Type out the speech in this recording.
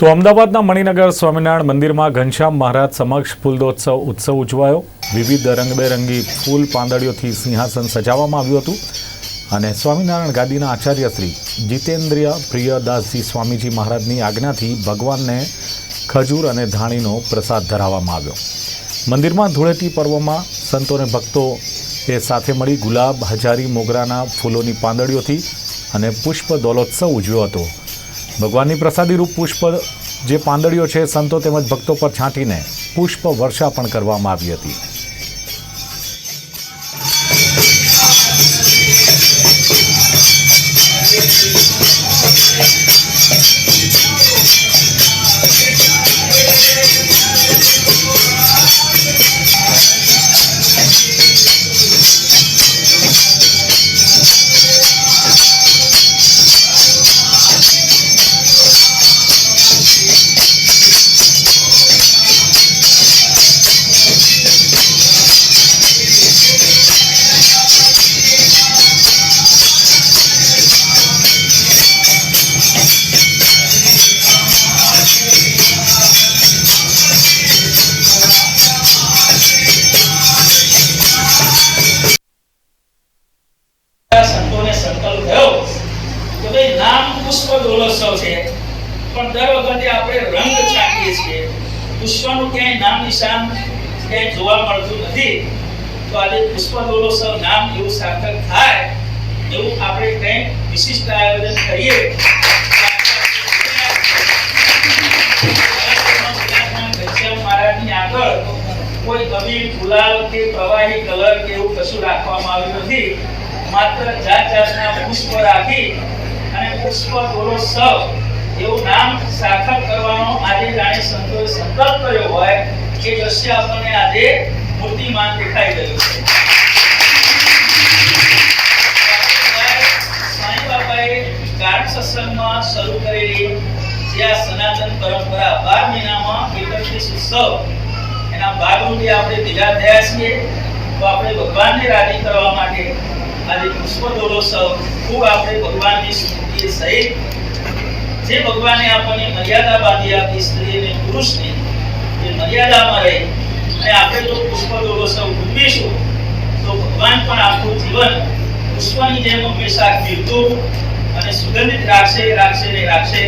તો અમદાવાદના મણિનગર સ્વામિનારાયણ મંદિરમાં ઘનશ્યામ મહારાજ સમક્ષ ફૂલદોત્સવ ઉત્સવ ઉજવાયો. વિવિધ રંગબેરંગી ફૂલ પાંદડીઓથી સિંહાસન સજાવવામાં આવ્યું હતું. અને સ્વામિનારાયણ ગાદીના આચાર્ય શ્રી જીતેન્દ્રિય પ્રિયદાસજી સ્વામીજી મહારાજની આજ્ઞાથી ભગવાનને ખજૂર અને ધાણીનો પ્રસાદ ધરાવવામાં આવ્યો. મંદિરમાં ધૂળેટી પર્વમાં સંતો અને ભક્તો એ સાથે મળી ગુલાબ, હજારી, મોગરાના ફૂલોની પાંદડીઓથી અને પુષ્પ દોલોત્સવ ઉજવ્યો હતો. ભગવાનની પ્રસાદી રૂપ પુષ્પ જે પાંદડીઓ છે, સંતો તેમજ ભક્તો પર છાંટીને પુષ્પ વર્ષા પણ કરવામાં આવી હતી. સંકલ્પ થયો કે ભાઈ નામ પુષ્પ દોલોત્સવ છે. પણ દર વખતે આપણે રંગ છાંટીએ છીએ. પુષ્પનું ક્યાંય નામ નિશાન ક્યાંય જોવા મળતું નથી. તો આજે પુષ્પ દોલોત્સવ નામ એવું સાર્થક થાય એવું આપણે કંઈક વિશિષ્ટ આયોજન કરીએ. મહારાજની આગળ કોઈ કવિ ગુલાલ કે પ્રવાહી કલર કે એવું કશું રાખવામાં આવ્યું નથી. માત્ર જાત જાતના પુષ્પ રાખી અને પુષ્પ દોલોત્સવ એવું નામ સાર્થક કરવાનો આજે જાણે સંતોએ સંકલ્પ કર્યો હોય, એ દ્રશ્ય આપણને આજે મૂર્તિમાન દેખાઈ ગયું છે. સ્વામી બાપાએ ગાઢ સત્સંગમાં શરૂ કરેલી જે સનાતન પરંપરા બાર મહિનામાં એકત્રીસ ઉત્સવ, એના ભાગરૂપે આપણે ભેગા થયા છીએ, તો આપણે ભગવાનને રાજી પુષ્પ દોલોત્સવ ખૂબ આપણે ભગવાનની સ્મૃતિ સહિત જે ભગવાને આપણને મર્યાદા બાંધી આપી સ્ત્રી અને પુરુષને, એ મર્યાદામાં રહે અને આપણે જો પુષ્પ દોલોત્સવ ઉજવીશું, તો ભગવાન પણ આપણું જીવન પુષ્પની જેમ હંમેશા ખીલતું અને સુગંધિત રાખશે રાખશે ને રાખશે.